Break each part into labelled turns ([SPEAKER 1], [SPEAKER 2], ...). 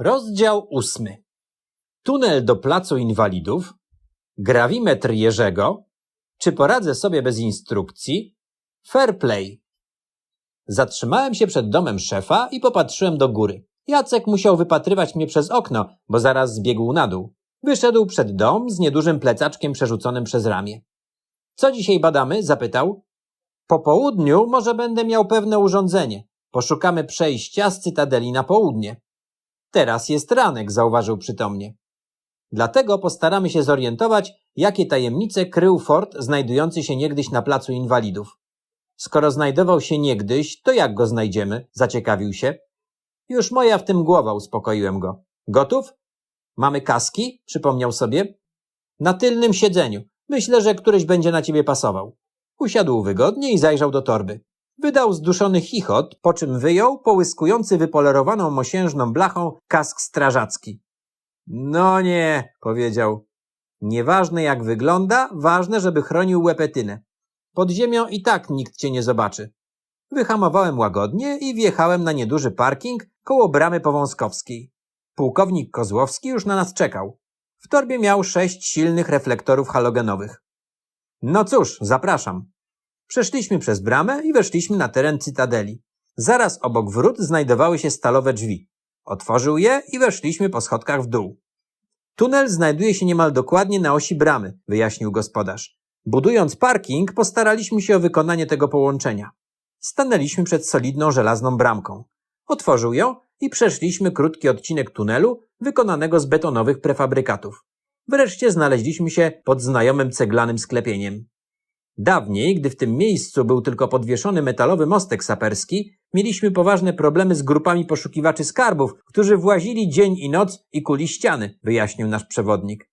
[SPEAKER 1] Rozdział ósmy. Tunel do placu inwalidów, grawimetr Jerzego, czy poradzę sobie bez instrukcji, fair play. Zatrzymałem się przed domem szefa i popatrzyłem do góry. Jacek musiał wypatrywać mnie przez okno, bo zaraz zbiegł na dół. Wyszedł przed dom z niedużym plecaczkiem przerzuconym przez ramię. Co dzisiaj badamy? zapytał. Po południu może będę miał pewne urządzenie. Poszukamy przejścia z Cytadeli na południe. Teraz jest ranek, zauważył przytomnie. Dlatego postaramy się zorientować, jakie tajemnice krył fort znajdujący się niegdyś na placu inwalidów. Skoro znajdował się niegdyś, to jak go znajdziemy? Zaciekawił się. Już moja w tym głowa, uspokoiłem go. Gotów? Mamy kaski? Przypomniał sobie. Na tylnym siedzeniu. Myślę, że któryś będzie na ciebie pasował. Usiadł wygodnie i zajrzał do torby. Wydał zduszony chichot, po czym wyjął połyskujący wypolerowaną mosiężną blachą kask strażacki. No nie, powiedział. Nieważne jak wygląda, ważne, żeby chronił łepetynę. Pod ziemią i tak nikt cię nie zobaczy. Wyhamowałem łagodnie i wjechałem na nieduży parking koło bramy powązkowskiej. Pułkownik Kozłowski już na nas czekał. W torbie miał sześć silnych reflektorów halogenowych. No cóż, zapraszam. Przeszliśmy przez bramę i weszliśmy na teren cytadeli. Zaraz obok wrót znajdowały się stalowe drzwi. Otworzył je i weszliśmy po schodkach w dół. Tunel znajduje się niemal dokładnie na osi bramy, wyjaśnił gospodarz. Budując parking, postaraliśmy się o wykonanie tego połączenia. Stanęliśmy przed solidną żelazną bramką. Otworzył ją i przeszliśmy krótki odcinek tunelu wykonanego z betonowych prefabrykatów. Wreszcie znaleźliśmy się pod znajomym ceglanym sklepieniem. Dawniej, gdy w tym miejscu był tylko podwieszony metalowy mostek saperski, mieliśmy poważne problemy z grupami poszukiwaczy skarbów, którzy włazili dzień i noc i kuli ściany, wyjaśnił nasz przewodnik.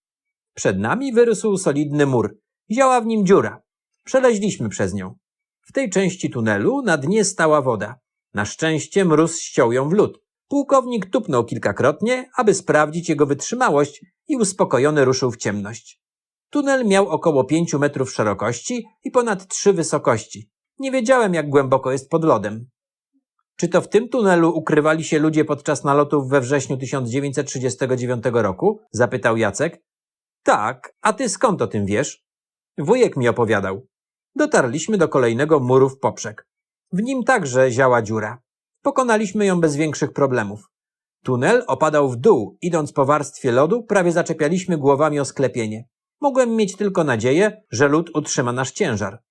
[SPEAKER 1] Przed nami wyrósł solidny mur. Ziała w nim dziura. Przeleźliśmy przez nią. W tej części tunelu na dnie stała woda. Na szczęście mróz ściął ją w lód. Pułkownik tupnął kilkakrotnie, aby sprawdzić jego wytrzymałość i uspokojony ruszył w ciemność. Tunel miał około pięciu metrów szerokości i ponad trzy wysokości. Nie wiedziałem, jak głęboko jest pod lodem. Czy to w tym tunelu ukrywali się ludzie podczas nalotów we wrześniu 1939 roku? Zapytał Jacek. Tak, a ty skąd o tym wiesz? Wujek mi opowiadał. Dotarliśmy do kolejnego muru w poprzek. W nim także ziała dziura. Pokonaliśmy ją bez większych problemów. Tunel opadał w dół, idąc po warstwie lodu, prawie zaczepialiśmy głowami o sklepienie. Mogłem mieć tylko nadzieję, że lód utrzyma nasz ciężar.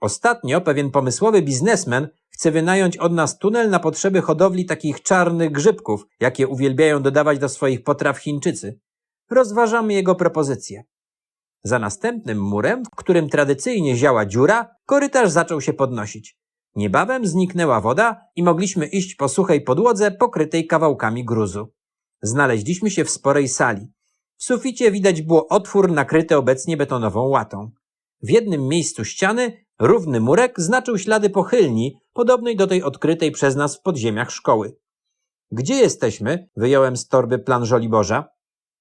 [SPEAKER 1] Ostatnio pewien pomysłowy biznesmen chce wynająć od nas tunel na potrzeby hodowli takich czarnych grzybków, jakie uwielbiają dodawać do swoich potraw Chińczycy. Rozważamy jego propozycję. Za następnym murem, w którym tradycyjnie ziała dziura, korytarz zaczął się podnosić. Niebawem zniknęła woda i mogliśmy iść po suchej podłodze pokrytej kawałkami gruzu. Znaleźliśmy się w sporej sali. W suficie widać było otwór nakryty obecnie betonową łatą. W jednym miejscu ściany równy murek znaczył ślady pochylni, podobnej do tej odkrytej przez nas w podziemiach szkoły. Gdzie jesteśmy? Wyjąłem z torby plan Żoliborza.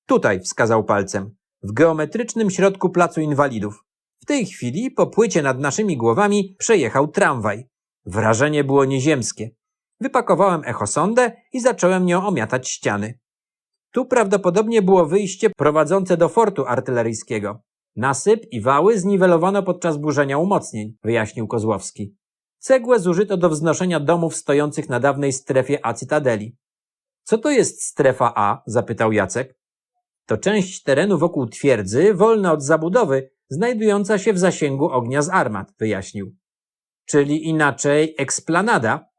[SPEAKER 1] Tutaj, wskazał palcem. W geometrycznym środku placu inwalidów. W tej chwili po płycie nad naszymi głowami przejechał tramwaj. Wrażenie było nieziemskie. Wypakowałem echosondę i zacząłem nią omiatać ściany. Tu prawdopodobnie było wyjście prowadzące do fortu artyleryjskiego. Nasyp i wały zniwelowano podczas burzenia umocnień, wyjaśnił Kozłowski. Cegłę zużyto do wznoszenia domów stojących na dawnej strefie A Cytadeli. Co to jest strefa A? zapytał Jacek. To część terenu wokół twierdzy, wolna od zabudowy, znajdująca się w zasięgu ognia z armat, wyjaśnił. Czyli inaczej eksplanada.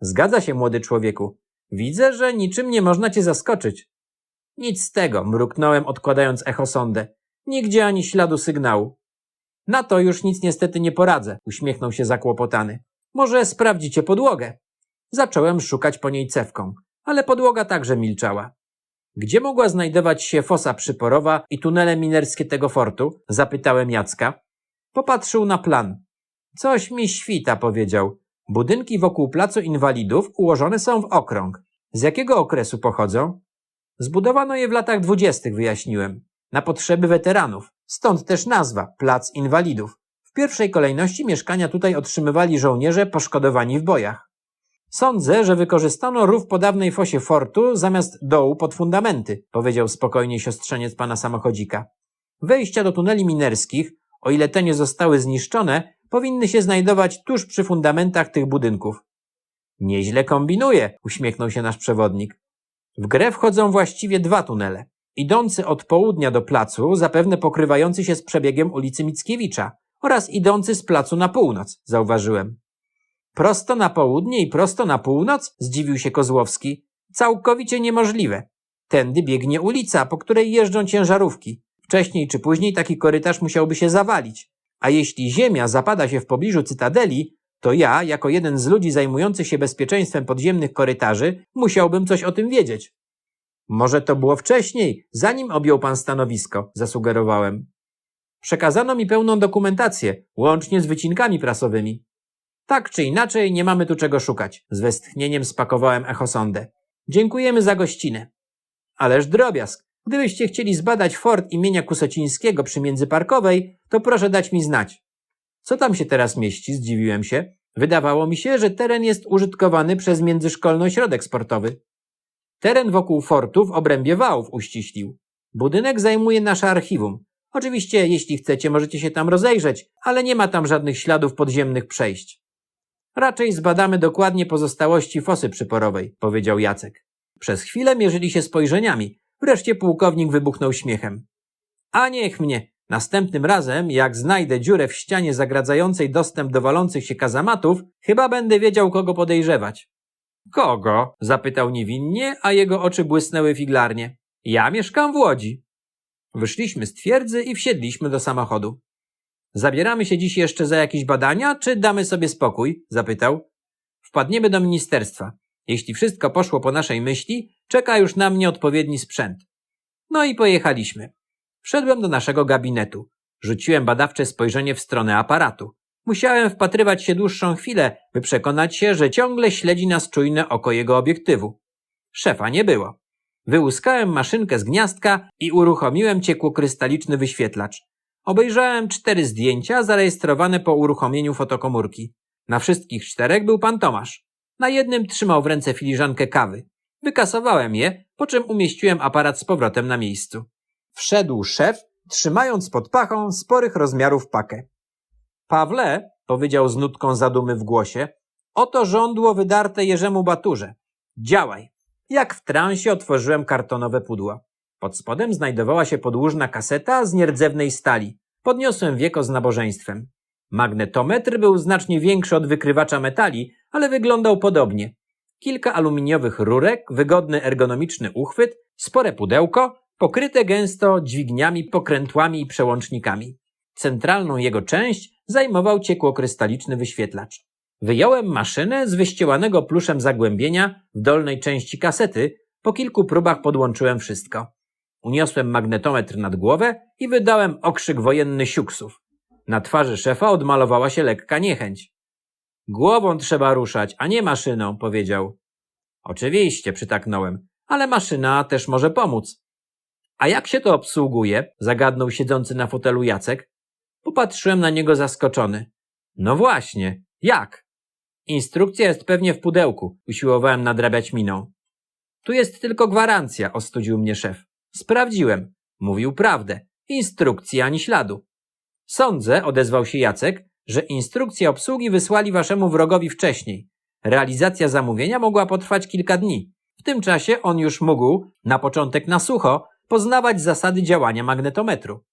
[SPEAKER 1] Zgadza się, młody człowieku. Widzę, że niczym nie można cię zaskoczyć. Nic z tego, mruknąłem odkładając echosondę. Nigdzie ani śladu sygnału. Na to już nic niestety nie poradzę, uśmiechnął się zakłopotany. Może sprawdzicie podłogę. Zacząłem szukać po niej cewką, ale podłoga także milczała. Gdzie mogła znajdować się fosa przyporowa i tunele minerskie tego fortu? Zapytałem Jacka. Popatrzył na plan. Coś mi świta, powiedział. Budynki wokół placu inwalidów ułożone są w okrąg. Z jakiego okresu pochodzą? Zbudowano je w latach dwudziestych, wyjaśniłem. Na potrzeby weteranów. Stąd też nazwa Plac Inwalidów. W pierwszej kolejności mieszkania tutaj otrzymywali żołnierze poszkodowani w bojach. Sądzę, że wykorzystano rów po dawnej fosie fortu zamiast dołu pod fundamenty, powiedział spokojnie siostrzeniec pana samochodzika. Wejścia do tuneli minerskich, o ile te nie zostały zniszczone, powinny się znajdować tuż przy fundamentach tych budynków. Nieźle kombinuje, uśmiechnął się nasz przewodnik. W grę wchodzą właściwie dwa tunele. Idący od południa do placu, zapewne pokrywający się z przebiegiem ulicy Mickiewicza oraz idący z placu na północ, zauważyłem. Prosto na południe i prosto na północ? Zdziwił się Kozłowski. Całkowicie niemożliwe. Tędy biegnie ulica, po której jeżdżą ciężarówki. Wcześniej czy później taki korytarz musiałby się zawalić. A jeśli ziemia zapada się w pobliżu cytadeli, to ja, jako jeden z ludzi zajmujących się bezpieczeństwem podziemnych korytarzy, musiałbym coś o tym wiedzieć. Może to było wcześniej, zanim objął pan stanowisko, zasugerowałem. Przekazano mi pełną dokumentację, łącznie z wycinkami prasowymi. Tak czy inaczej, nie mamy tu czego szukać. Z westchnieniem spakowałem echosondę. Dziękujemy za gościnę. Ależ drobiazg. Gdybyście chcieli zbadać fort imienia Kusocińskiego przy Międzyparkowej, to proszę dać mi znać. Co tam się teraz mieści? Zdziwiłem się. Wydawało mi się, że teren jest użytkowany przez międzyszkolny ośrodek sportowy. Teren wokół fortu w obrębie wałów uściślił. Budynek zajmuje nasze archiwum. Oczywiście, jeśli chcecie, możecie się tam rozejrzeć, ale nie ma tam żadnych śladów podziemnych przejść. Raczej zbadamy dokładnie pozostałości fosy przyporowej, powiedział Jacek. Przez chwilę mierzyli się spojrzeniami. Wreszcie pułkownik wybuchnął śmiechem. A niech mnie! Następnym razem, jak znajdę dziurę w ścianie zagradzającej dostęp do walących się kazamatów, chyba będę wiedział, kogo podejrzewać. Kogo? zapytał niewinnie, a jego oczy błysnęły figlarnie. Ja mieszkam w Łodzi. Wyszliśmy z twierdzy i wsiedliśmy do samochodu. Zabieramy się dziś jeszcze za jakieś badania, czy damy sobie spokój? zapytał. Wpadniemy do ministerstwa. Jeśli wszystko poszło po naszej myśli, czeka już na mnie odpowiedni sprzęt. No i pojechaliśmy. Wszedłem do naszego gabinetu. Rzuciłem badawcze spojrzenie w stronę aparatu. Musiałem wpatrywać się dłuższą chwilę, by przekonać się, że ciągle śledzi nas czujne oko jego obiektywu. Szefa nie było. Wyłuskałem maszynkę z gniazdka i uruchomiłem ciekłokrystaliczny wyświetlacz. Obejrzałem cztery zdjęcia zarejestrowane po uruchomieniu fotokomórki. Na wszystkich czterech był pan Tomasz. Na jednym trzymał w ręce filiżankę kawy. Wykasowałem je, po czym umieściłem aparat z powrotem na miejscu. Wszedł szef, trzymając pod pachą sporych rozmiarów pakę. Pawle, powiedział z nutką zadumy w głosie, oto żądło wydarte Jerzemu Baturze. Działaj. Jak w transie otworzyłem kartonowe pudła. Pod spodem znajdowała się podłużna kaseta z nierdzewnej stali. Podniosłem wieko z nabożeństwem. Magnetometr był znacznie większy od wykrywacza metali, ale wyglądał podobnie. Kilka aluminiowych rurek, wygodny ergonomiczny uchwyt, spore pudełko, pokryte gęsto dźwigniami, pokrętłami i przełącznikami. Centralną jego część zajmował ciekłokrystaliczny wyświetlacz. Wyjąłem maszynę z wyściełanego pluszem zagłębienia w dolnej części kasety, po kilku próbach podłączyłem wszystko. Uniosłem magnetometr nad głowę i wydałem okrzyk wojenny siuksów. Na twarzy szefa odmalowała się lekka niechęć. Głową trzeba ruszać, a nie maszyną, powiedział. Oczywiście, przytaknąłem, ale maszyna też może pomóc. A jak się to obsługuje? zagadnął siedzący na fotelu Jacek. Popatrzyłem na niego zaskoczony. No właśnie, jak? Instrukcja jest pewnie w pudełku, usiłowałem nadrabiać miną. Tu jest tylko gwarancja, ostudził mnie szef. Sprawdziłem. Mówił prawdę. Instrukcji ani śladu. Sądzę, odezwał się Jacek, że instrukcje obsługi wysłali waszemu wrogowi wcześniej. Realizacja zamówienia mogła potrwać kilka dni. W tym czasie on już mógł, na początek na sucho, poznawać zasady działania magnetometru.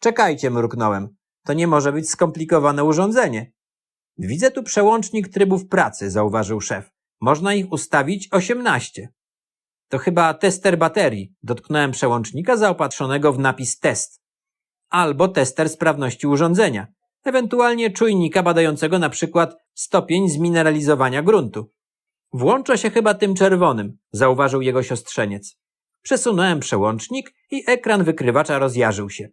[SPEAKER 1] Czekajcie, mruknąłem. To nie może być skomplikowane urządzenie. Widzę tu przełącznik trybów pracy, zauważył szef. Można ich ustawić osiemnaście. To chyba tester baterii. Dotknąłem przełącznika zaopatrzonego w napis test. Albo tester sprawności urządzenia. Ewentualnie czujnika badającego na przykład stopień zmineralizowania gruntu. Włącza się chyba tym czerwonym, zauważył jego siostrzeniec. Przesunąłem przełącznik i ekran wykrywacza rozjarzył się.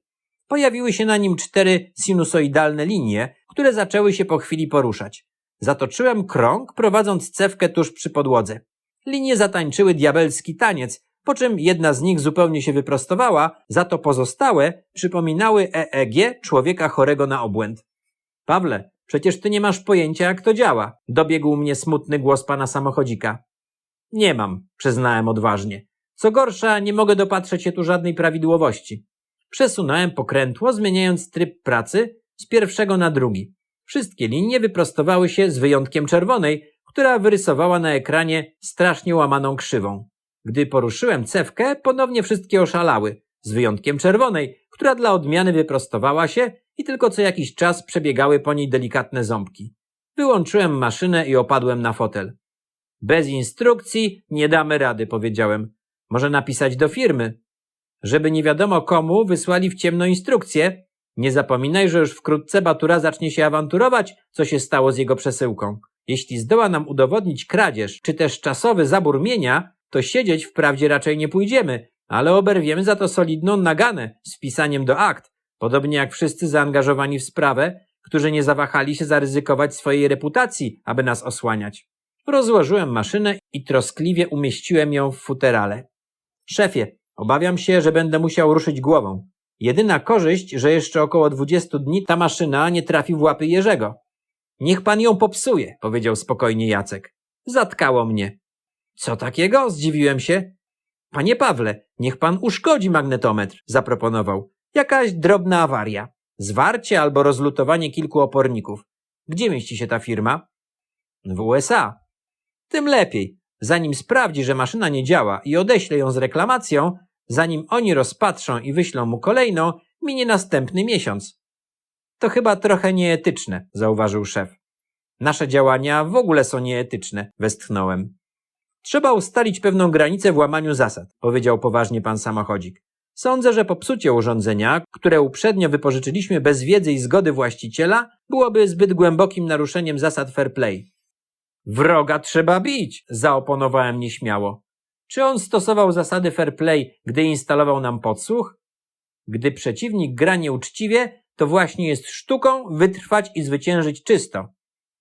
[SPEAKER 1] Pojawiły się na nim cztery sinusoidalne linie, które zaczęły się po chwili poruszać. Zatoczyłem krąg, prowadząc cewkę tuż przy podłodze. Linie zatańczyły diabelski taniec, po czym jedna z nich zupełnie się wyprostowała, za to pozostałe przypominały EEG człowieka chorego na obłęd. Pawle, Przecież ty nie masz pojęcia, jak to działa. Dobiegł mnie smutny głos pana samochodzika. Nie mam, przyznałem odważnie. Co gorsza, nie mogę dopatrzeć się tu żadnej prawidłowości. Przesunąłem pokrętło, zmieniając tryb pracy z pierwszego na drugi. Wszystkie linie wyprostowały się z wyjątkiem czerwonej, która wyrysowała na ekranie strasznie łamaną krzywą. Gdy poruszyłem cewkę, ponownie wszystkie oszalały, z wyjątkiem czerwonej, która dla odmiany wyprostowała się i tylko co jakiś czas przebiegały po niej delikatne ząbki. Wyłączyłem maszynę i opadłem na fotel. Bez instrukcji nie damy rady, powiedziałem. Może napisać do firmy. Żeby nie wiadomo komu wysłali w ciemno instrukcje. Nie zapominaj, że już wkrótce Batura zacznie się awanturować, co się stało z jego przesyłką. Jeśli zdoła nam udowodnić kradzież, czy też czasowy zabór mienia, to siedzieć wprawdzie raczej nie pójdziemy, ale oberwiemy za to solidną naganę z pisaniem do akt, podobnie jak wszyscy zaangażowani w sprawę, którzy nie zawahali się zaryzykować swojej reputacji, aby nas osłaniać. Rozłożyłem maszynę i troskliwie umieściłem ją w futerale. Szefie, obawiam się, że będę musiał ruszyć głową. Jedyna korzyść, że jeszcze około 20 dni ta maszyna nie trafi w łapy Jerzego. Niech pan ją popsuje, powiedział spokojnie Jacek. Zatkało mnie. Co takiego? Zdziwiłem się. Panie Pawle, niech pan uszkodzi magnetometr, zaproponował. Jakaś drobna awaria. Zwarcie albo rozlutowanie kilku oporników. Gdzie mieści się ta firma? W USA. Tym lepiej. Zanim sprawdzi, że maszyna nie działa i odeśle ją z reklamacją, zanim oni rozpatrzą i wyślą mu kolejną, minie następny miesiąc. To chyba trochę nieetyczne, zauważył szef. Nasze działania w ogóle są nieetyczne, westchnąłem. Trzeba ustalić pewną granicę w łamaniu zasad, powiedział poważnie pan samochodzik. Sądzę, że popsucie urządzenia, które uprzednio wypożyczyliśmy bez wiedzy i zgody właściciela, byłoby zbyt głębokim naruszeniem zasad fair play. Wroga trzeba bić, zaoponowałem nieśmiało. Czy on stosował zasady fair play, gdy instalował nam podsłuch? Gdy przeciwnik gra nieuczciwie, to właśnie jest sztuką wytrwać i zwyciężyć czysto.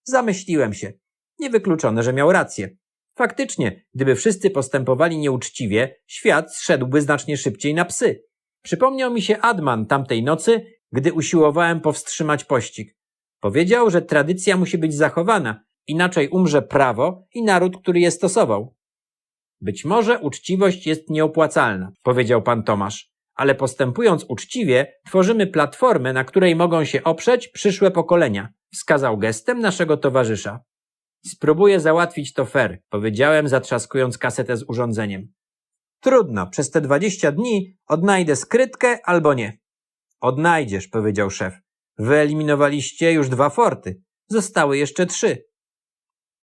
[SPEAKER 1] Zamyśliłem się. Niewykluczone, że miał rację. Faktycznie, gdyby wszyscy postępowali nieuczciwie, świat zszedłby znacznie szybciej na psy. Przypomniał mi się Adman tamtej nocy, gdy usiłowałem powstrzymać pościg. Powiedział, że tradycja musi być zachowana, inaczej umrze prawo i naród, który je stosował. Być może uczciwość jest nieopłacalna, powiedział pan Tomasz, ale postępując uczciwie, tworzymy platformę, na której mogą się oprzeć przyszłe pokolenia, wskazał gestem naszego towarzysza. Spróbuję załatwić to fair, powiedziałem, zatrzaskując kasetę z urządzeniem. Trudno, przez te dwadzieścia dni odnajdę skrytkę albo nie. Odnajdziesz, powiedział szef. Wyeliminowaliście już dwa forty. Zostały jeszcze trzy.